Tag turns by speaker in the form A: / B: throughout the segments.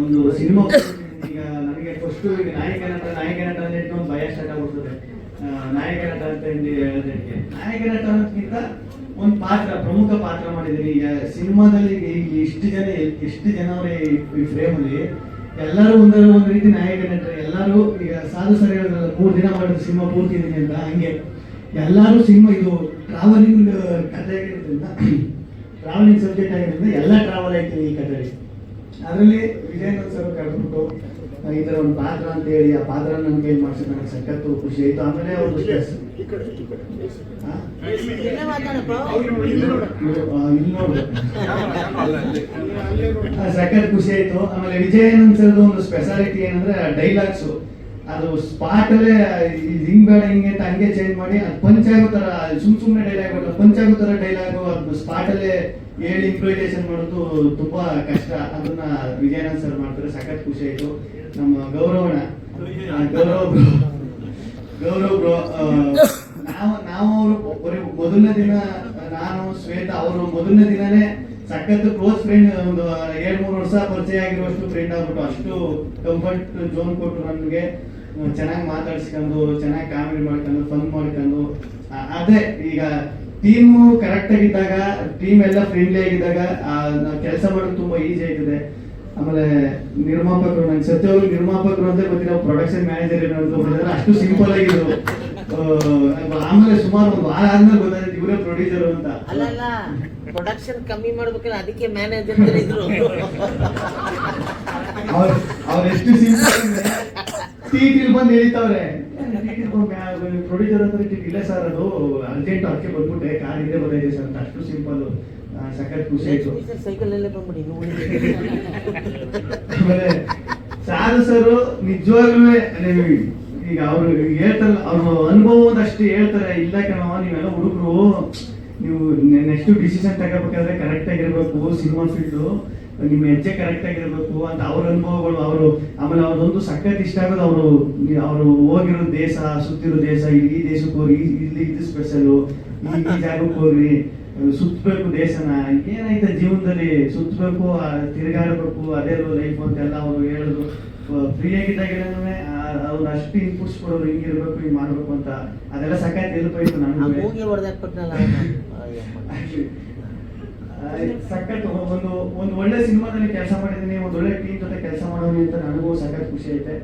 A: ಒಂದು ಸಿನಿಮಾ ಈಗ ನನಗೆ ಫಸ್ಟ್ ಈಗ ನಾಯಕ ನಟ ನಾಯಕ ನಟ ಅಂದ್ರೆ ಒಂದು ಭಯ ಸ್ಟಾರ್ಟ್ ಆಗ್ಬಿಡ್ತದೆ. ನಾಯಕ ನಟ ಅಂತ ಹೇಳಿ ಹೇಳೋದಕ್ಕೆ. ನಾಯಕ ನಟ ಅನ್ನೋದಕ್ಕಿಂತ ಒಂದು ಪಾತ್ರ, ಪ್ರಮುಖ ಪಾತ್ರ ಮಾಡಿದ್ದೀನಿ. ಈಗ ಸಿನಿಮಾದಲ್ಲಿ ಈಗ ಇಷ್ಟು ಜನ ಎಷ್ಟು ಜನ ಈ ಈ ಫ್ರೇಮಲ್ಲಿ ಎಲ್ಲರೂ ಒಂದರ ಒಂದು ರೀತಿ ನಾಯಕ ನಟರು ಎಲ್ಲರೂ ಈಗ ಸಾಧು ಸರಿ ಹೇಳಿದ್ರಲ್ಲ, ಮೂರು ದಿನ ಮಾಡಿದ ಸಿನಿಮಾ ಪೂರ್ತಿ ಇದೀನಿ ಅಂತ, ಹಂಗೆ. ಎಲ್ಲರೂ ಸಿನಿಮಾ, ಇದು ಟ್ರಾವೆಲಿಂಗ್ ಕಥೆ ಆಗಿರೋದ್ರಿಂದ ಟ್ರಾವೆಲಿಂಗ್ ಸಬ್ಜೆಕ್ಟ್ ಆಗಿರೋದ್ರಿಂದ ಎಲ್ಲ ಟ್ರಾವೆಲ್ ಆಯ್ತೀವಿ ಈ ಕಥೆಯಲ್ಲಿ ಅದರಲ್ಲಿ ವಿಜಯನಂದ್ ಸರ್ ಕರೆದ್ಬಿಟ್ಟು ಈ ಥರ ಒಂದು ಪಾತ್ರ ಅಂತ ಹೇಳಿ ಆ ಪಾತ್ರ ನನ್ನ ಕೈಲಿ ಮಾಡಿಸಿ ನನಗೆ ಸಖತ್ತು ಖುಷಿ ಆಯ್ತು. ಆಮೇಲೆ ಒಂದು ಸ್ಟ್ರೆಸ್. ಸಖತ್ ಖುಷಿ ಆಯ್ತು. ಆಮೇಲೆ ವಿಜಯನಂದ್ ಸರ್ದು ಒಂದು ಸ್ಪೆಷಾಲಿಟಿ ಏನಂದ್ರೆ ಡೈಲಾಗ್ಸ್ ಅದು ಸ್ಪಾಟ್ ಅಲ್ಲೇ ಹಿಂಗ್ ಬೇಡ ಹಿಂಗೆ ಅಂತ ಹಂಗೆ ಚೇಂಜ್ ಮಾಡಿ, ಅದು ಪಂಚ್ ಆಗೋ ತರ ಸುಮ್ ಸುಮ್ನೆ ಡೈಲಾಗ್ ಬರಲ್ಲ ಪಂಚ್ ಆಗೋ ತರ ಡೈಲಾಗ್ ಅದು ಸ್ಪಾಟ್ ಅಲ್ಲೇ ಹೇಳಿ ಇಂಪ್ಲಿಟೇಷನ್ ಮಾಡೋದು ತುಂಬಾ ಕಷ್ಟ. ಅದನ್ನ ವಿಜಯನಂದ್ ಸರ್ ಮಾಡ್ತಾರೆ. ಸಖತ್ ಖುಷಿ ಆಯ್ತು. ನಮ್ಮ ಗೌರವಣ ಗೌರವ ಗೌರವ್ ಬ್ರೋ ನಾವು ನಾವು ಅವರು ಮೊದಲನೇ ದಿನ, ನಾನು, ಶ್ವೇತಾ, ಅವರು ಮೊದಲನೇ ದಿನನೇ ಸಖತ್ ಕ್ಲೋಸ್ ಫ್ರೆಂಡ್ ಒಂದು ಎರಡ್ ಮೂರು ವರ್ಷ ಪರಿಚಯ ಆಗಿರುವಷ್ಟು ಫ್ರೆಂಡ್ ಆಗ್ಬಿಟ್ಟು ಅಷ್ಟು ಕಂಫರ್ಟ್ ಜೋನ್ ಕೊಟ್ಟು ನನಗೆ. ಚೆನ್ನಾಗಿ ಮಾತಾಡ್ಸ್ಕೊಂಡು ಚೆನ್ನಾಗಿ ಕಾಮಿಡಿ ಮಾಡ್ಕೊಂಡು ಫನ್ ಮಾಡ್ಕೊಂಡು ಅದೇ ಈಗ ಟೀಮು ಕರೆಕ್ಟ್ ಆಗಿದ್ದಾಗ ಟೀಮ್ ಎಲ್ಲ ಫ್ರೆಂಡ್ಲಿ ಆಗಿದ್ದಾಗ ಕೆಲಸ ಮಾಡೋದು ತುಂಬಾ ಈಸಿ ಆಗ್ತದೆ ಆಮೇಲೆ ನಿರ್ಮಾಪಕರು ನಂಗೆ ಸತ್ಯವಾಗಿ ನಿರ್ಮಾಪಕರು ಅಂತ ನಾವು ಪ್ರೊಡಕ್ಷನ್ ಮ್ಯಾನೇಜರ್ ಏನಾದ್ರು ಅಷ್ಟು ಸಿಂಪಲ್ ಆಗಿದ್ರು. ಆಮೇಲೆ ಸುಮಾರು ಒಂದು ವಾರ ಆದ್ಮೇಲೆ ಗೊತ್ತಾಯ್ತು ಇವರೇ ಪ್ರೊಡ್ಯೂಸರ್ ಅಂತ.
B: ಅಲ್ಲಲ್ಲ ಪ್ರೊಡಕ್ಷನ್ ಕಮ್ಮಿ ಮಾಡ್ಬೇಕಲ್ಲ ಅದಕ್ಕೆ ಮ್ಯಾನೇಜರ್ ಇದ್ರು.
A: ಅವ್ರು ಅವ್ರ ಎಷ್ಟು ಸಿಂಪಲ್ ಅಂದ್ರೆ ಟೀಟಿಲ್ ಬಂದು ಹೇಳ್ತಾವ್ರೆ ಪ್ರೊಡ್ಯೂಸರ್ ಅಂದ್ರೆ ಇಲ್ಲ ಸರ್ ಅದು. ಅರ್ಜೆಂಟ್ ಅದಕ್ಕೆ ಬಂದ್ಬಿಟ್ಟೆ. ಕಾರ್ ಇದೆ ಬಂದಿದೆ ಸರ್. ಅಂತ ಅಷ್ಟು ಸಿಂಪಲ್ ಸಖತ್ ಖುಷಿ ಆಯ್ತು.
B: ಬಂದ್ಬಿಡಿ
A: ಆಮೇಲೆ ಸಾಧು ಸರ್ ನಿಜವಾಗ್ಲೂ ಈಗ ಅವ್ರು ಹೇಳ್ತಾರಲ್ಲ ಅವ್ರ ಅನುಭವ ಒಂದಷ್ಟು ಹೇಳ್ತಾರೆ ಇಲ್ಲ ಕಣವ ನೀವೆಲ್ಲ ಹುಡುಗರು ನೀವು ನೆಕ್ಸ್ಟ್ ಡಿಸಿಷನ್ ತಗೋಬೇಕಾದ್ರೆ ಕರೆಕ್ಟ್ ಆಗಿರ್ಬೇಕು ಸಿನಿಮಾ ಫೀಲ್ಡ್ ನಿಮ್ಮ ಹೆಜ್ಜೆ ಕರೆಕ್ಟ್ ಆಗಿರ್ಬೇಕು ಅಂತ ಅವ್ರ ಅನುಭವಗಳು ಅವರು ಆಮೇಲೆ ಅವ್ರದೊಂದು ಸಖತ್ ಇಷ್ಟ ಆಗೋದು ಅವರು ಅವರು ಹೋಗಿರೋ ದೇಶ ಸುತ್ತಿರೋ ದೇಶ ಈ ದೇಶಕ್ಕೆ ಹೋಗಿ ಇಲ್ಲಿ ಇದು ಸ್ಪೆಷಲು ಈ ಜಾಗಕ್ಕೆ ಹೋಗ್ರಿ ಸುತ್ತಬೇಕು ದೇಶನ. ಏನೈತೆ ಜೀವನದಲ್ಲಿ ಸುತ್ತಬೇಕು ತಿರುಗಾಡಬೇಕು ಅದೇ ಲೈಫ್ ಅಂತೆಲ್ಲ ಅವರು ಹೇಳಿದ್ರು. ಫ್ರೀ ಆಗಿದ್ದಾಗಲೇ ಅವ್ರು ಅಷ್ಟು ಇನ್ಪುಟ್ಸ್ ಕೊಡೋರು ಹಿಂಗಿರ್ಬೇಕು ಹಿಂಗ್ ಮಾಡ್ಬೇಕು ಅಂತ ಅದೆಲ್ಲ ಸಖತ್ ಹೆಲ್ಪ್ ಆಯ್ತು
B: ನಾನು
A: ಸಖತ್ ಒಂದು ಒಂದು ಒಳ್ಳೆ ಸಿನಿಮಾದಲ್ಲಿ ಕೆಲಸ ಮಾಡಿದ್ದೀನಿ, ಒಂದು ಒಳ್ಳೆ ಟೀಮ್ ಜೊತೆ ಕೆಲಸ ಮಾಡೋದು ಅಂತ ನನಗೂ ಸಖತ್ ಖುಷಿ ಐತೆ.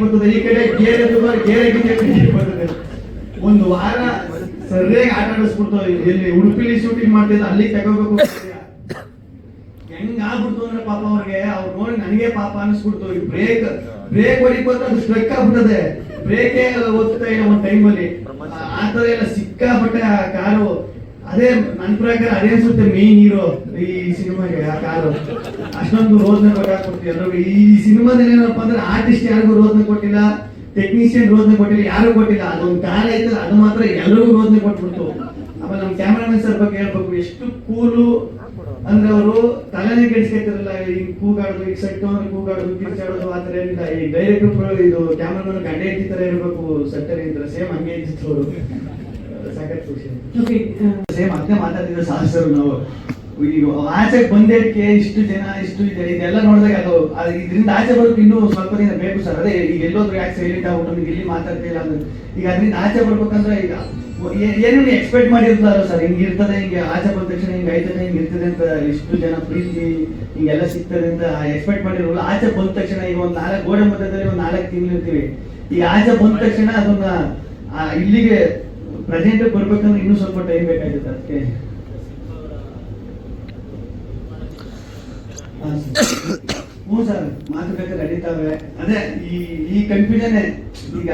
A: ಬರ್ತದೆ, ಈ ಕಡೆ ಗೇರೆ ಗೇರೆ ಬರ್ತದೆ. ಒಂದು ವಾರ ಸರಿಯಾಗಿ ಆಟ ಆಡಿಸ್ಬಿಡ್ತು, ಎಲ್ಲಿ ಉಡುಪಿಲಿ ಶೂಟಿಂಗ್ ಮಾಡ್ತಿದ್ದ ಅಲ್ಲಿ ತಗೋಬೇಕು ಹೆಂಗ್ ಆಗ್ಬಿಡ್ತು ಅಂದ್ರೆ ಪಾಪ ಅವ್ರಿಗೆ, ಅವ್ರು ನೋಡಿ ನನಗೆ ಪಾಪ ಅನಿಸ್ಬಿಡ್ತು, ಈ ಬ್ರೇಕ್ ಬ್ರೇಕ್ ಹೊಡಿಕ್ ಬಂದ್ರೆ ಅದು ಸ್ಟ್ರಕ್ ಆಗ್ಬಿಟ್ಟದೆ ಬ್ರೇಕೇ ಓದ್ತಾ ಇಲ್ಲ ಒಂದು ಟೈಮಲ್ಲಿ ಆ ಥರ ಎಲ್ಲ ಸಿಕ್ಕಾಪಟ್ಟೆ ಆ ಕಾರು ಅದೇ ನನ್ನ ಪ್ರಕಾರ ಅದೇ ಅನ್ಸುತ್ತೆ ಮೇನ್ ಹೀರೋ ಈ ಸಿನಿಮಾಗೆ ಆ ಕಾರು. ಅಷ್ಟೊಂದು ರೋದ್ನ ಕೊಟ್ಟಾಕ್ಬಿಡ್ತೀವಿ ಎಲ್ಲರಿಗೂ ಈ ಸಿನಿಮಾದಲ್ಲಿ ಏನಪ್ಪ ಅಂದ್ರೆ ಆರ್ಟಿಸ್ಟ್ ಯಾರಿಗೂ ರೋದ್ನ ಕೊಟ್ಟಿಲ್ಲ ಟೆಕ್ನಿಷಿಯನ್ ರೋದ್ನ ಕೊಟ್ಟಿಲ್ಲ ಯಾರು ಕೊಟ್ಟಿಲ್ಲ. ಅದೊಂದು ಕಾರ್ ಐತಲ್ಲ ಅದು ಮಾತ್ರ ಎಲ್ಲರಿಗೂ ರೋದ್ನ ಕೊಟ್ಬಿಡ್ತು. ಆಮೇಲೆ ನಮ್ಮ ಕ್ಯಾಮ್ರಾಮನ್ ಸರ್ ಬಗ್ಗೆ ಹೇಳ್ಬೇಕು ಎಷ್ಟು ಕೂಲು ಅಂದ್ರೆ ಅವರು ತಲೆನೇ ಕೆಡಿಸ್ಕೊತಿರಲ್ಲ ಈಗ ಕೂಗಾಡೋದು ಈಗ ಸೆಟ್ ಅಂದ್ರೆ ಕೂಗಾಡೋದು ಕಿರ್ಚಾಡೋದು ಆ ತರ ಏನಿಲ್ಲ. ಈ ಡೈರೆಕ್ಟರ್ ಇದು ಕ್ಯಾಮ್ರಾಮನ್ ಗಂಡೆ ಹೆಂಡತಿ ತರ ಇರಬೇಕು ಸೆಟ್ಟರ್ ಇದ್ರೆ ಸೇಮ್ ಹಂಗೆ ಇದ್ದಿತ್ತು ಅವರು. ಸಖತ್ ಖುಷಿ ಸೇಮ್ ಅದನ್ನೇ ಮಾತಾಡಿದ್ರು ಸಾಹಸರು ನಾವು. ಈಗ ಆಚೆ ಬಂದೇಟಕ್ಕೆ ಇಷ್ಟು ಜನ ಇಷ್ಟು ಇದೆ ಇದೆಲ್ಲ ನೋಡಿದಾಗ ಅದು ಅದು ಇದರಿಂದ ಆಚೆ ಬರೋಕೆ ಇನ್ನೂ ಸ್ವಲ್ಪ ದಿನ ಬೇಕು ಸರ್. ಅದೇ ಈಗ ಎಲ್ಲೋದ್ರು ಯಾಕೆ ಸೈಲೆಂಟ್ ಆಗ್ಬಿಟ್ಟು ಇಲ್ಲಿ ಮಾತಾಡ್ತಿಲ್ಲ ಅಂದ್ರೆ ಈಗ ಅದರಿಂದ ಆಚೆ ಬರ್ಬೇಕಂದ್ರೆ ಈಗ ಏ- ಏನು ಎಕ್ಸ್ಪೆಕ್ಟ್ ಮಾಡಿರ್ತಾರ ಸರ್. ಹಿಂಗ್ ಇರ್ತದೆ, ಹಿಂಗೆ ಆಚೆ ಬಂದ ತಕ್ಷಣ ಹಿಂಗ್ ಆಯ್ತದೆ, ಹಿಂಗ್ ಇರ್ತದೆ ಅಂತ ಇಷ್ಟು ಜನ ಪ್ರೀತಿ ಹಿಂಗೆಲ್ಲ ಸಿಗ್ತದೆ ಅಂತ ಎಕ್ಸ್ಪೆಕ್ಟ್ ಮಾಡಿರೋಲ್ಲ ಆಚೆ ಬಂದ ತಕ್ಷಣ ಈಗ ಒಂದು ನಾಲ್ಕು ಗೋಡೆ ಮಟ್ಟದಲ್ಲಿ ಒಂದು ನಾಲ್ಕು ತಿಂಗಳು ಇರ್ತೀವಿ. ಈಗ ಆಚೆ ಬಂದ ತಕ್ಷಣ ಅದನ್ನ ಇಲ್ಲಿಗೆ ಪ್ರೆಸೆಂಟ್ ಬರ್ಬೇಕಂದ್ರೆ ಇನ್ನೂ ಸ್ವಲ್ಪ ಟೈಮ್ ಬೇಕಾಗುತ್ತೆ ಅದಕ್ಕೆ. ಹ್ಞೂ ಸರ್, ಮಾತುಕತೆ ನಡೀತಾವೆ ಅದೇ, ಈ ಈ ಕನ್ಫ್ಯೂಷನ್ ಈಗ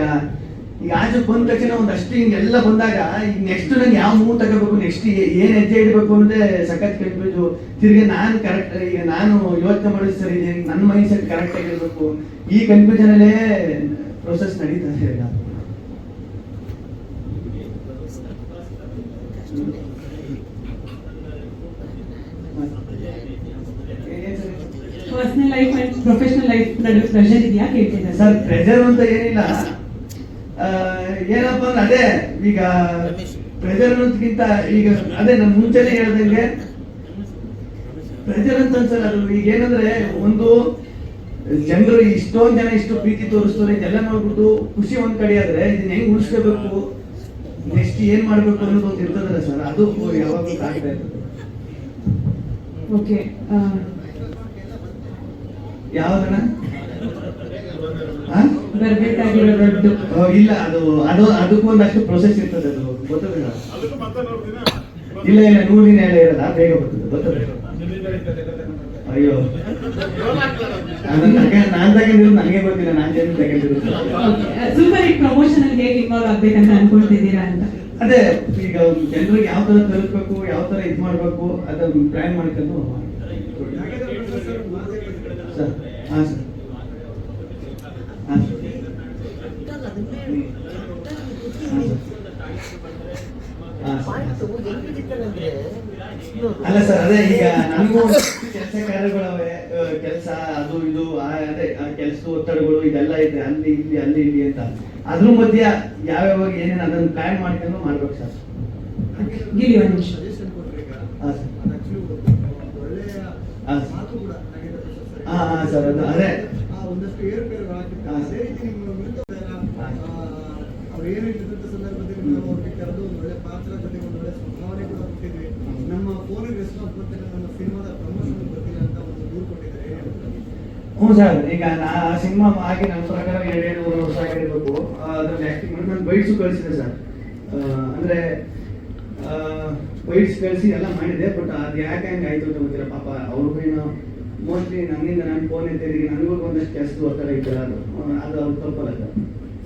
A: ಈಗ ಆಚೆ ಬಂದ ತಕ್ಷಣ ಒಂದಷ್ಟು ಹಿಂಗೆಲ್ಲ ಬಂದಾಗ ಈಗ ನೆಕ್ಸ್ಟ್ ನಂಗೆ ಯಾವ ಮೂವ್ ತಗೋಬೇಕು ನೆಕ್ಸ್ಟ್ ಏನ್ ಹೆಜ್ಜೆ ಇಡಬೇಕು ಅನ್ನೋದೇ ಸಖತ್ ಕನ್ಫ್ಯೂಸು ತಿರ್ಗಿ ನಾನು ಕರೆಕ್ಟ್ ಈಗ ನಾನು ಯೋಚನೆ ಮಾಡೋದು ಸರಿ ನನ್ನ ಮೈಂಡ್ ಸೆಟ್ ಕರೆಕ್ಟ್ ಆಗಿರ್ಬೇಕು ಈ ಕನ್ಫ್ಯೂಷನ್ ಅಲ್ಲೇ ಪ್ರೊಸೆಸ್ ನಡೀತಾ sir?
C: Personal life and professional life ನಡುವೆ ಪ್ರೆಷರ್ ಇದೆಯಾ? ಕೇಳ್ತಿದ್ದೆ.
A: ಸರ್ ಪ್ರೆಷರ್ ಅಂತ ಏನಿಲ್ಲ. ಏನಪ್ಪ ಅಂದ್ರೆ ಅದೇ ಈಗ ಪ್ರೆಷರ್ ಅನ್ನೋದಕ್ಕಿಂತ ಈಗ ಅದೇ ನಾನು ಮುಂಚೆನೆ ಹೇಳ್ದಂಗೆ ಪ್ರೆಜರ್ ಅಂತ ಅನ್ಸಲ್ಲ ಅದು ಈಗ ಏನಂದ್ರೆ ಒಂದು ಜನರು ಇಷ್ಟೊಂದ್ ಜನ ಇಷ್ಟು ಪ್ರೀತಿ ತೋರಿಸ್ತಾರೆ ಇದೆಲ್ಲ ನೋಡ್ಬಿಟ್ಟು ಖುಷಿ ಒಂದ್ ಕಡೆ ಆದ್ರೆ ಇದನ್ನ ಹೆಂಗ್ ಉಳಿಸ್ಕೋಬೇಕು? ನೆಕ್ಸ್ಟ್ ಏನ್ ಮಾಡ್ಬೇಕು ಅನ್ನೋದು ಒಂದು ಇರ್ತದಲ್ಲ ಸರ್ ಅದು ಯಾವಾಗಲೂ ಆಗ್ತಾ ಇರ್ತದೆ.
C: ಓಕೆ
A: ಯಾವ್ದಣ್ಣ? ಹಾ?
C: ಬರ್ಬೇಕಾಗಿರೋ
A: ಇಲ್ಲ ಅದು ಅದು ಅದಕ್ಕೂ ಒಂದಷ್ಟು ಪ್ರೊಸೆಸ್ ಇರ್ತದೆ ಅದು. ಗೊತ್ತದಿಲ್ಲ ಇಲ್ಲ ಇಲ್ಲ ನೂರು ದಿನ ಎಲ್ಲ ಇರಲ್ಲ ಬೇಗ ಬರ್ತದೆ ಗೊತ್ತದೆ? ಅಯ್ಯೋ. ಅದನ್ನ ನಾನ್ ತಗೊಂಡಿರೋದು ನನಗೆ ಗೊತ್ತಿಲ್ಲ ನಾನ್ ಜನ ತಗೊಂಡಿರೋದು
C: ಸೂಪರ್ ಹಿಟ್ ಪ್ರಮೋಷನ್ ಅಲ್ಲಿ ಹೇಗೆ ಇನ್ವಾಲ್ವ್ ಆಗ್ಬೇಕಂತ ಅನ್ಕೊಳ್ತಿದ್ದೀರಾ ಅಂತ?
A: ಅದೇ ಈಗ ಜನರಿಗೆ ಯಾವ ತರ ತಲುಪಬೇಕು ಯಾವ ತರ ಇದು ಮಾಡಬೇಕು ಅದನ್ನ ಪ್ಲಾನ್ ಮಾಡ್ಕೊಂಡು ಸರ್ ಹಾ ಸರ್ ಹಾ ಸರ್ ಹಾ ಸರ್
B: ಹೆಂಗಿರ್ತಾರಂದ್ರೆ
A: ಅಲ್ಲ ಸರ್ ಅದೇ ಈಗ ನಮಗೂ ಕೆಲಸ ಕಾರ್ಯಗಳವೆ ಕೆಲಸ ಅದು ಇದು ಅದೇ ಕೆಲಸದ ಒತ್ತಡಗಳು ಇದೆಲ್ಲ ಇದೆ ಅಲ್ಲಿ ಇಲ್ಲಿ ಅಲ್ಲಿ ಇಲ್ಲಿ ಅಂತ. ಅದ್ರ ಮಧ್ಯ ಯಾವ್ಯಾವ ಏನೇನು ಅದನ್ನು ಪ್ಲಾನ್ ಮಾಡ್ಕೊಂಡು ಮಾಡ್ಬೇಕು ಸರ್?
C: ಗಿಲಿ ಒಂದು ನಿಮಿಷ
A: ಹಾ ಸರ್. ಹಾ ಸರ್. ಹಾ ಹಾ ಸರ್ ಅದು ಅದೇ.
D: ಒಂದಷ್ಟು ಏರ್ಪೇರ್ ಹಾಕಿ
A: ಹಾ.
D: ಅದೇ ರೀತಿ ನಿಮ್ಮ ವಿರುದ್ಧ ಆ, ಅವ್ರು ಏನು ಹೇಳಿದಂತ ಸಂದರ್ಭದಲ್ಲಿ ನಾವು ಅವ್ರಿಗೆ ಕರೆದು ಒಂದು ಒಳ್ಳೆ ಪಾತ್ರ ಜೊತೆಗೆ ಒಂದು ಒಳ್ಳೆ ಸಂಭಾವನೆ ಕೂಡ ಕೊಟ್ಟಿದ್ವಿ ನಮ್ಮ ಫೋನಿಗೆ ರೆಸ್ಪಾನ್ಸ್ ಬರ್ತಿಲ್ಲ ನಮ್ಮ ಸಿನಿಮಾದ ಪ್ರಮೋಷನ್ ಬರ್ತಿಲ್ಲ ಅಂತ ಒಂದು ದೂರು ಕೊಟ್ಟಿದ್ದಾರೆ?
A: ಹ್ಞೂ ಸರ್, ಈಗ ನಾ ಸಿನಿಮಾ ಆಗಿ ನನ್ನ ಪ್ರಕಾರ ಎರಡೆರಡು ಮೂರು ವರ್ಷ ಆಗಿರಬೇಕು. ಅದರಲ್ಲಿ ಆ್ಯಕ್ಟಿಂಗ್ ಮಾಡಿ ನಾನು ಬೈಟ್ಸು ಕಳಿಸಿದೆ ಸರ್. ಅಂದರೆ ಬೈಟ್ಸ್ ಕಳಿಸಿ ಎಲ್ಲ ಮಾಡಿದೆ, ಬಟ್ ಅದು ಯಾಕೆ ಹಂಗೆ ಆಯ್ತು ಅಂತ ಗೊತ್ತಿಲ್ಲ. ಪಾಪ ಅವ್ರಿಗೂ ಏನೋ ಮೋಸ್ಟ್ಲಿ ನನ್ನಿಂದ ನಾನು ಫೋನ್ ಎತ್ತಿದ್ದೀನಿ ನನಗೂ ಒಂದಷ್ಟು ಕೆಲಸದ ಒತ್ತಡ ಇದ್ದಲ್ಲ ಅದು. ಅದು ಅವ್ರು ತಪ್ಪಲ್ಲ ಸರ್.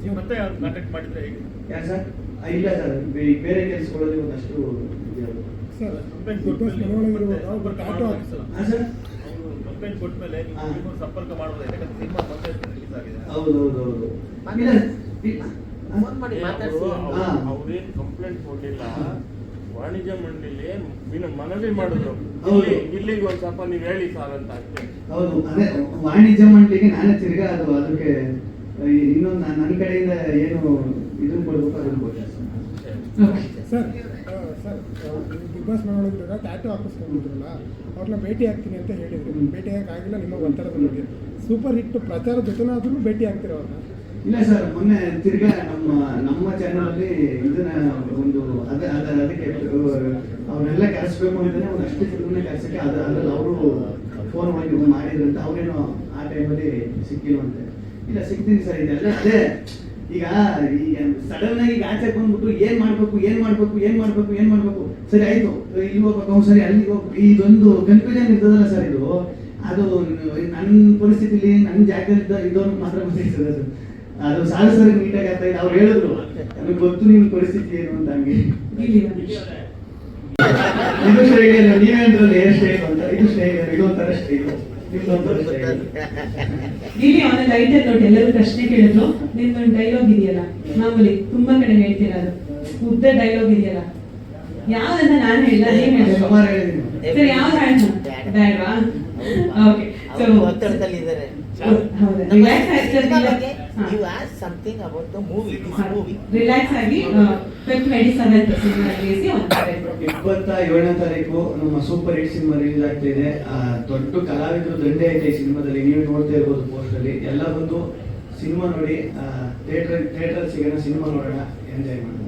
E: ನೀವು ಮತ್ತೆ ಕಾಂಟ್ಯಾಕ್ಟ್ ಮಾಡಿದ್ರೆ ಹೇಗೆ?
A: ಯಾಕೆ ಸರ್? ಇಲ್ಲ ಸರ್. ಬೇ- ಬೇರೆ ಕೆಲಸಗಳಲ್ಲಿ ಒಂದಷ್ಟು ಸರ್
E: ಕಂಪ್ಲೇಂಟ್ ಕೊಟ್ಟ
A: ಮೇಲೆ
E: ನೀವು ಸಂಪರ್ಕ ಮಾಡೋದು ಯಾಕಂದ್ರೆ ಸಿನಿಮಾ ಮತ್ತೆ ರಿಲೀಸ್ ಆಗಿದೆ.
A: ಹೌದು ಹೌದು ಹೌದು.
B: ಫೋನ್ ಮಾಡಿ ಮಾತಾಡ್ಸಿ.
A: ಹಾ.
F: ಕಂಪ್ಲೇಂಟ್ ಕೊಟ್ಟಿಲ್ಲ. ವಾಣಿಜ್ಯ ಮಂಡಳಿ ವಿನ- ಮನವಿ ಮಾಡಿದ್ರು. ಇಲ್ಲಿ ಇಲ್ಲಿಗೆ ಒಂದ್ ಸ್ವಲ್ಪ ನೀವ್ ಹೇಳಿ ಸರ್ ಅಂತ ಅಷ್ಟೇ
A: ಹೌದು. ಅದೇ ವಾಣಿಜ್ಯ ಮಂಡಳಿಗೆ ನಾನೇ ತಿರ್ಗಾ ಅದು ಅದಕ್ಕೆ ಇನ್ನೊಂದು ನನ್ನ ಕಡೆಯಿಂದ ಏನು ಇದನ್ನು ಕೊಡ್ಬೇಕು ಅದನ್ನು ಕೊಟ್ಟೆ sir.
C: Okay.
G: Sir sir big boss ಮಾಡೋದ್ರಿಂದ ಟ್ಯಾಟು ಹಾಕಿಸ್ಕೊಂಡಿದ್ರಲ್ಲ ಅವ್ರನ್ನ ಭೇಟಿ ಆಗ್ತೀನಿ ಅಂತ ಹೇಳಿದ್ರು.
A: ನಿಮ್ಗೆ
G: ಭೇಟಿ ಆಗಿಲ್ಲ ನಿಮ್ಮ ಒತ್ತಡದ ಬಗ್ಗೆ. ಸೂಪರ್ ಹಿಟ್ ಪ್ರಚಾರ ಜೊತೆನಾದ್ರೂ ಭೇಟಿ ಆಗ್ತೀರ ಅವ್ರನ್ನ.
A: ಇಲ್ಲ ಸರ್ ಮೊನ್ನೆ ತಿರ್ಗಾ ನಮ್ಮ ನಮ್ಮ ಚಾನಲಲ್ಲಿ ಇದನ್ನ ಒಂದು ಅದ ಅದ ಅದಕ್ಕೆ ಅವನ್ನೆಲ್ಲ ಕರೆಸ್ಬೇಕು ಅಂತಾನೆ ಒಂದು ಅಷ್ಟು ಫಿಲ್ಮ್ನ ಕರೆಸಕ್ಕೆ ಅದ ಅದ್ರಲ್ಲಿ ಅವರು ಫೋನ್ ಮಾಡಿ ಮಾಡಿದ್ರಂತ ಅವ್ರೇನು ಆ ಟೈಮಲ್ಲಿ ಸಿಕ್ಕಿಲ್ವಂತೆ. ಇಲ್ಲ ಸಿಗ್ತೀನಿ ಸರ್ ಇದೆಲ್ಲ ಅದೇ ಈಗ ಈಗ ಸಡನ್ ಆಗಿ ಆಚೆ ಬಂದ್ಬಿಟ್ಟು ಏನ್ ಮಾಡ್ಬೇಕು ಏನ್ ಮಾಡ್ಬೇಕು ಏನ್ ಮಾಡ್ಬೇಕು ಏನ್ ಮಾಡ್ಬೇಕು? ಸರಿ ಆಯ್ತು. ಇಲ್ಲಿ ಹೋಗ್ಬೇಕು ಅವ್ನು ಸರಿ ಅಲ್ಲಿ ಹೋಗ್ಬೇಕು. ಇದೊಂದು ಕನ್ಫ್ಯೂಷನ್ ಇರ್ತದಲ್ಲ ಸರ್ ಇದು. ಅದು ನನ್ನ ಪರಿಸ್ಥಿತಿಲಿ ನನ್ನ ಜಾಗದಲ್ಲಿ ಇದ್ದವ್ರು ಮಾತ್ರ ಗೊತ್ತಿರ್ತದೆ ಅದು. ಅದು ಸರ್ ನೀಟಾಗಿ ಆಗ್ತಾ ಇದೆ ಅವ್ರು ಹೇಳಿದ್ರು. ನನಗೆ ಗೊತ್ತು ನಿಮ್ಮ ಪರಿಸ್ಥಿತಿ ಏನು ಅಂತ ಹಂಗೆ. ಇದು ಶ್ರೇಯರ್ ನೀವೇಂದ್ರಲ್ಲಿ ಹೇರ್ ಸ್ಟೈಲ್ ಅಂತ. ಇದು ಶ್ರೇಯರ್ ಇದು ಒಂಥರ ಸ್ಟೈಲ್
C: ಗಿಲಿ ಅವನ ಲೈಟರ್ ನೋಟ್ ಎಲ್ಲರೂ ಪ್ರಶ್ನೆ ಕೇಳಿದ್ರು. ನಿಮ್ದೊಂದು ಡೈಲಾಗ್ ಇದೆಯಲ್ಲ? ಮಾಮೂಲಿ ತುಂಬಾ ಕಡೆ ಹೇಳ್ತೀರಾ ಅದು? ಉದ್ದ ಡೈಲಾಗ್ ಇದೆಯಲ್ಲ? ಯಾವ್ದಂತ ನಾನು ಹೇಳ. ನೀವ್ ಹೇಳ್ಬೇಕು ಸರಿ ಯಾವ್ದು ಹೇಳೋಣ ಬೇಡವಾ ಓಕೆ ಸೊ
B: ಅವರು ಒತ್ತಡದಲ್ಲಿದ್ದಾರೆ.
C: ಹೌದಾ
B: ನಮ್ಮ as about the movie, this movie.
C: Relax ಆಗಿ ಸೆವೆಂತ್
A: ಇಪ್ಪತ್ತ ಏಳನೇ ತಾರೀಕು ನಮ್ಮ ಸೂಪರ್ ಹಿಟ್ ಸಿನಿಮಾ ರಿಲೀಸ್ ಆಗ್ತಾ ಇದೆ. ದೊಡ್ಡ ಕಲಾವಿದರು ದಂಡೆ ಐತೆ ಈ ಸಿನಿಮಾದಲ್ಲಿ ನೀವು ನೋಡ್ತಾ ಇರ್ಬೋದು ಪೋಸ್ಟ್ ಅಲ್ಲಿ. ಎಲ್ಲ ಬಂದು ಸಿನಿಮಾ ನೋಡಿ ಥಿಯೇಟರ್ ಥಿಯೇಟರ್ ಸಿಗೋಣ ಸಿನಿಮಾ ನೋಡೋಣ ಎಂಜಾಯ್ ಮಾಡೋಣ.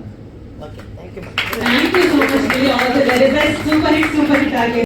B: Okay, thank you.
C: Thank you so much all the very best super hit super hit ಆಗಿ.